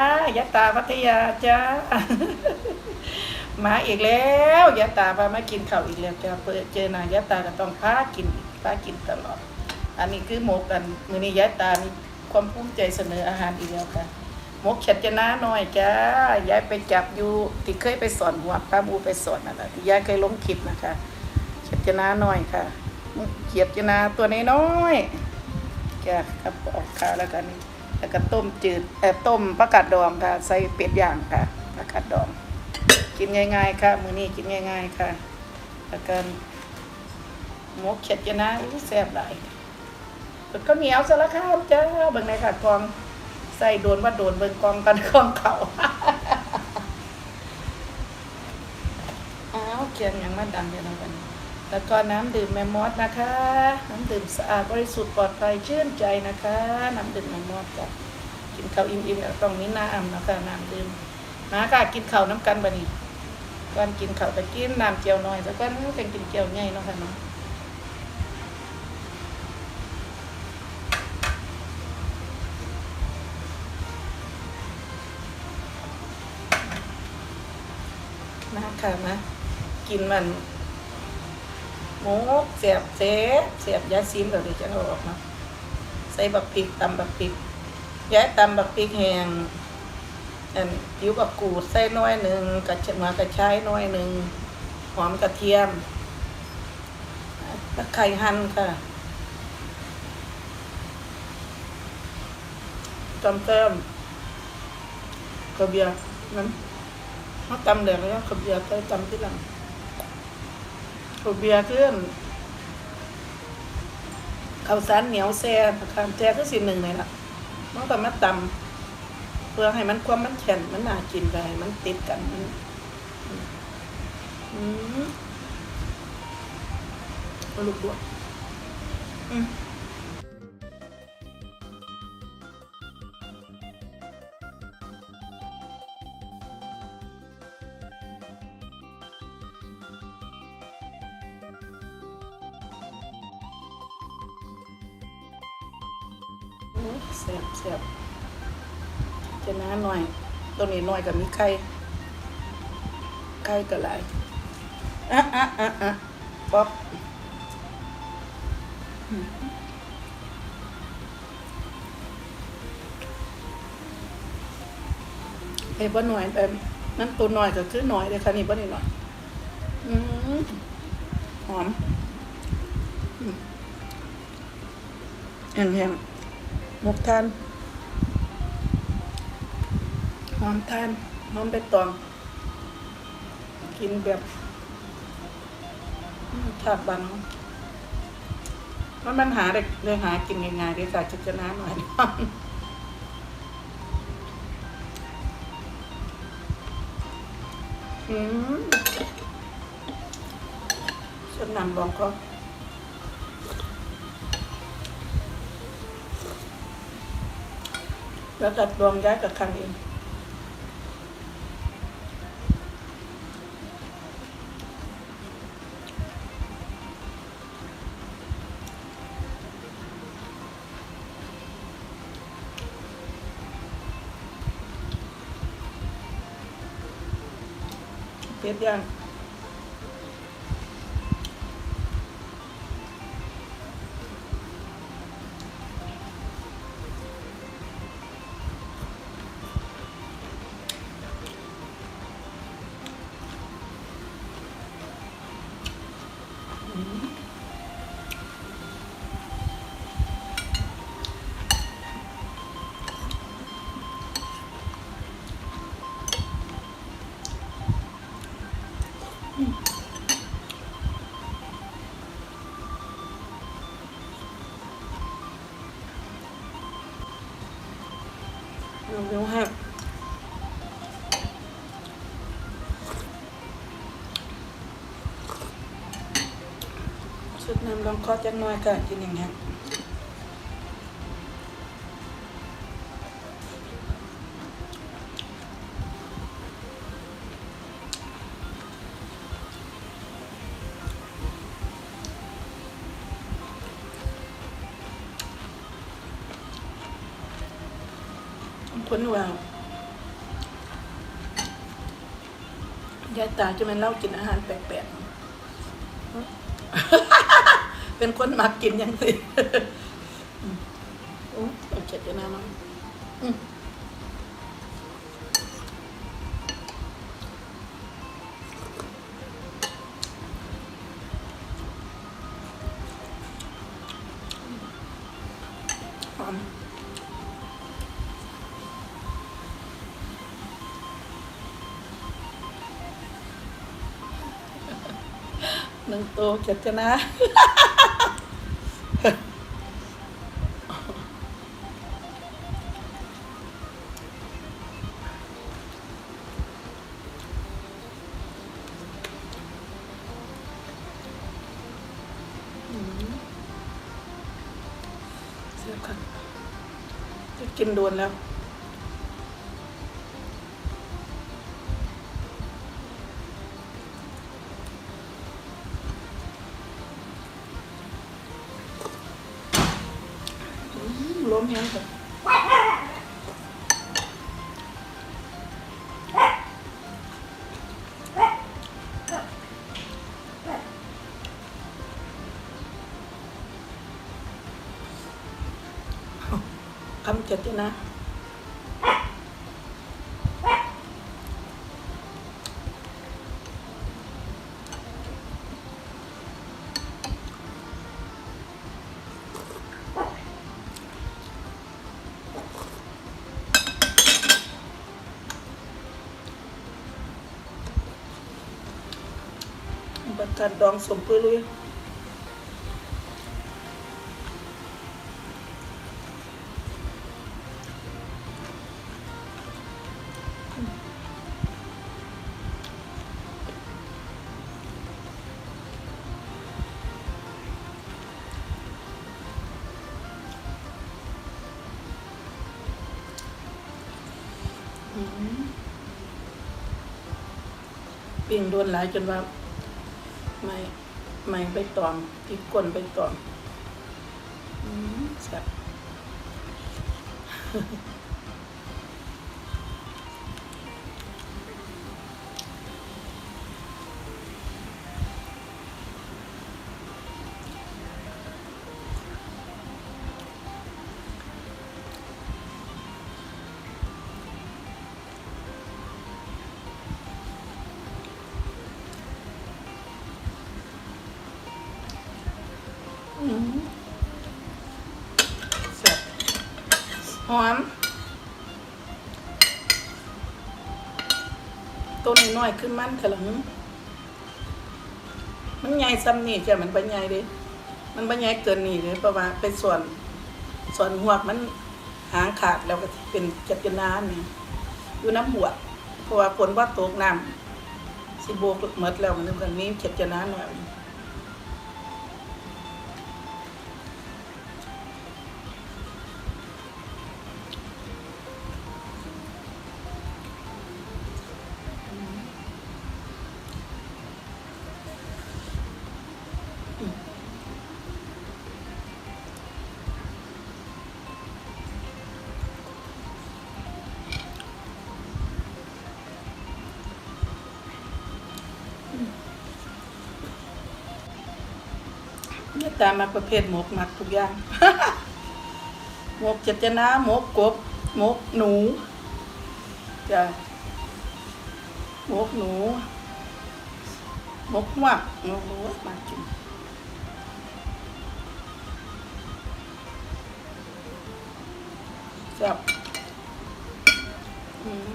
อ่ายะตาพัทยาจ้ามาอีกแล้วยะตาพามากินข้าวอีกแล้วจ้าเปิดเจอนายะตาก็ต้องพากินพากินตลอด อันนี้คือหมกกันมือนี้ยะตามีความภูมิใจเสนออาหารอีกแล้วค่ะมกฉัดจะน้าหน่อยจ้ายายไปจับอยู่ที่เคยไปสอนหัวป้าบูไปสอนนั่นแหละที่ยายเคยลงคลิปนะคะฉัดจะน้าหน่อยค่ะเขียดจะนาตัวน้อยๆแกะกับออกขาแล้วกัน แล้วก็ต้มจืดเอ่อต้มผักกาดดองค่ะ ใส่เป็ดย่างค่ะผักกาดดอง กินง่าย ๆ ค่ะ มื้อนี้กินง่าย ๆ ค่ะ แล้วก็หมกเข็ดจะนะแซ่บหลายแล้วก็เหนียวสารคามจ้าเบิ่งในค่ะกองใส่โดนว่าโดนเบิ่งกองกันกองเขาอ้าวเขียนอย่างมาดังเดี๋ยวนะวันนี้ แล้วก็น้ำดื่มแมมมอสนะคะ น้ำดื่มสะอาดบริสุทธิ์ปลอดภัยชื่นใจนะคะ น้ำดื่มแมมมอสจ้ะกินข้าวอิ่มๆแล้วต้องมีน้ำนะคะน้ำดื่มมาค่ะกินข้าวน้ำกันบะนี่ก่อนกินข้าวก็กินน้ำเจียวหน่อยแล้วก็เป็นกินเจียวใหญ่เนาะค่ะเนาะมาค่ะมากินมัน หมูเสียบเสียบเสียบยาซีมเดี๋ยวดิจะเอาออกมาใส่บักพริกตำบักพริกย้ายตำบักพริกแห้งอันผิวบักกูดใส่น้อยหนึ่งกระเชมากระชายน้อยหนึ่งหอมกระเทียมตะไคร้หั่นค่ะจำเติมกระเบียนั้นเขาตำเหลืองแล้วกระเบียร์ใส่ตำที่หลัง ถูกเบียร์ขึ้นข้าวสารเหนียวแซ่บคามแซ่ก็สิหนึ่งเลยล่ะมันก็มาตำเพื่อให้มันความมันแข็งมันน่ากินไปมันติดกันมันอืมลูกด้วยอืม แซ่บแซ่บจะน้าหน่อยตัวนี้หน่อยกับมีไข่ไข่ก็หลายอะอะอะอะป๊อปเอ้บ่หน่อยแต่นั่นตัวหน่อยก็คือหน่อยเลยค่ะนี่บ่นี่หน่อยอืมหอมอืมแห้งๆ หมกทานหอมทานหอมใบตอง กินแบบอืมถาดบันมันมันหาเด็กเลยหากินง่ายๆเด็กจากจะจะน้าหน่อยอืมฉันนำลองก็ แล้วตัดรวมย้ายกับคันเองเป็ดย่าง เร็วๆหักชุดน้ำลองคอจังหน่อยค่ะกินอย่างเงี้ย Ponuel ยายตาจะมันเล่ากินอาหารแปลกๆ เป็นคนมักกินยังสิโอ้เจ็ดจะนามั้ง หนึ่งตัวเจ็ดจะนะอืมเสียค่ะจะกินโดนแล้วำเจ็ดด้วยนะบัตรกา ปิ่งโดนหลายจนว่า ไม่ไม่ไปตอมที่ก้นไปตองอืมแซ่บ อืมแซ่บหอมต้นน้อยๆขึ้นมันเถอะหลังมันใหญ่ซ้ำนี่จ้ะมันเป็นใหญ่เด้มันเป็นใหญ่เกินนี่เลยเพราะว่าเป็นส่วน ส่วนหัวมันหางขาดแล้วก็เป็นจักรนานนี่อยู่น้ำหัวเพราะว่าฝนว่าตกน้ำสิโบกหมดแล้วมันก็มีจักรนานหน่อย ตามมาประเภทหมกหมักทุกอย่างหมกเจ็ดจนาหมกกบหมกหนูจ้ะหมกหนูหมกหวักหมกหนูมากินจับอืม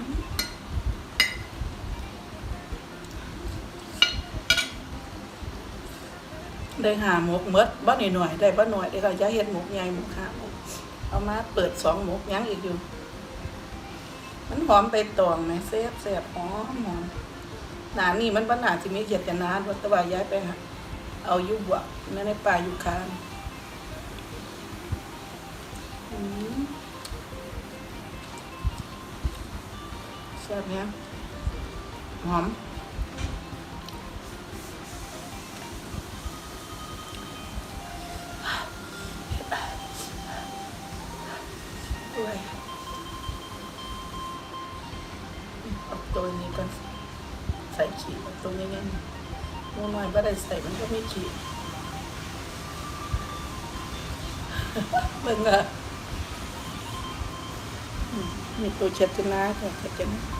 ได้หาหมกเมดบ่หน่อยหน่อยๆได้บ่หน่อยได้ก็จะเฮ็ดหมกใหญ่หมกขาหมกเอามาเปิดสองหมกยังอีกอยู่ มันหอมไปตองไหมเสียบเสียบหอมหอมหนานี่มันปัญหาที่มีเกียรตินาวัตวาย้ายไปหาเอายู่บวกนั่นในป่าอยู่คานแซ่บเนี่ยหอม รงนี้ไงหมูน้อยก็ได้ใส่มันก็ไม่ฉีดเบิ่งอะมีตัวเช็ดชนะค่ะเช็ดชนะ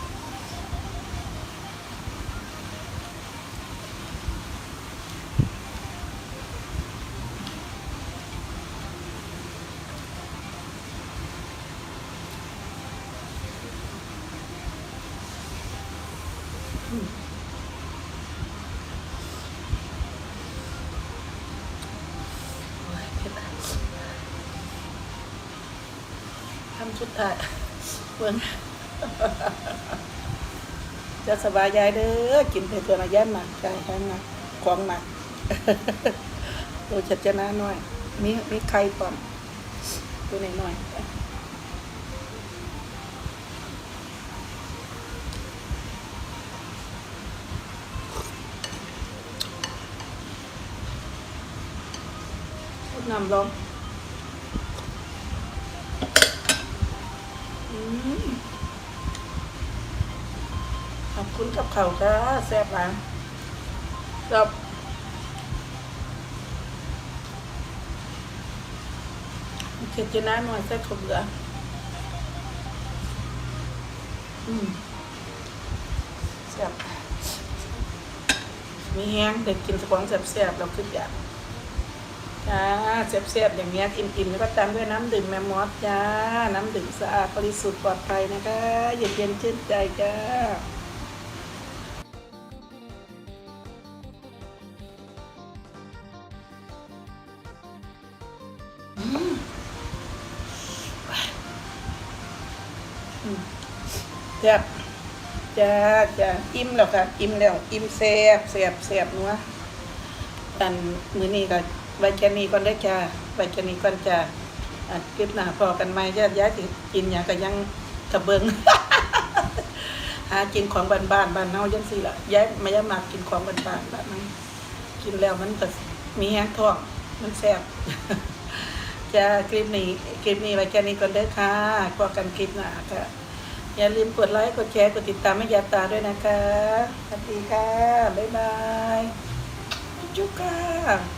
ทำสุดไทยเบิ่งจะสบายใจเด้อกินไปตัวระแยะหนักใจแห้งนักของหนักตัวจัดจนะหน่อย มีมีไข่ปอมตัวนี้หน่อยน้ำลง ขอบคุณกับเขาวจ้แซ่บหลายกับเข็ดจะน้าหน่อยแซ่บขาวเบืออืมแซ่บมีแห้งเด็กกินสปองแซ่บๆเราขึ้นอยาก จ้าแซ่บๆอย่างเงี้ยอิ่มๆแล้วก็ตามด้วยน้ำดื่มแมมมอสจ้า น้ำดื่มสะอาดบริสุทธิ์ปลอดภัยนะคะเย็นๆชื่นใจจ้าแซ่บจ้าจ้าอิ่มแล้วค่ะ อิ่มแล้ว อิ่มแซ่บแซ่บแซ่บนัวอันมือนี้ก็ ไว้แค่นี้ก่อนเด้อจ้าไว้แค่นี้ก่อนจ้าคลิปหน้าพอกันใหม่ญาติญาติกินหยังก็ยังกระเบิงหากินของบ้านบ้านบ้านเฮาจังซี่ล่ะย้ายมาย้ายมากินของบ้านบ้านแบบนั้นกินแล้วมันก็มีแห้งท้องมันแซ่บจ้าคลิปนี้คลิปนี้ไว้แค่นี้ก่อนเด้อค่ะพบกันคลิปหน้าค่ะอย่าลืมกดไลค์กดแชร์กดติดตามให้ยาตาด้วยนะคะสวัสดีค่ะบ๊ายบายจุ๊กค่ะ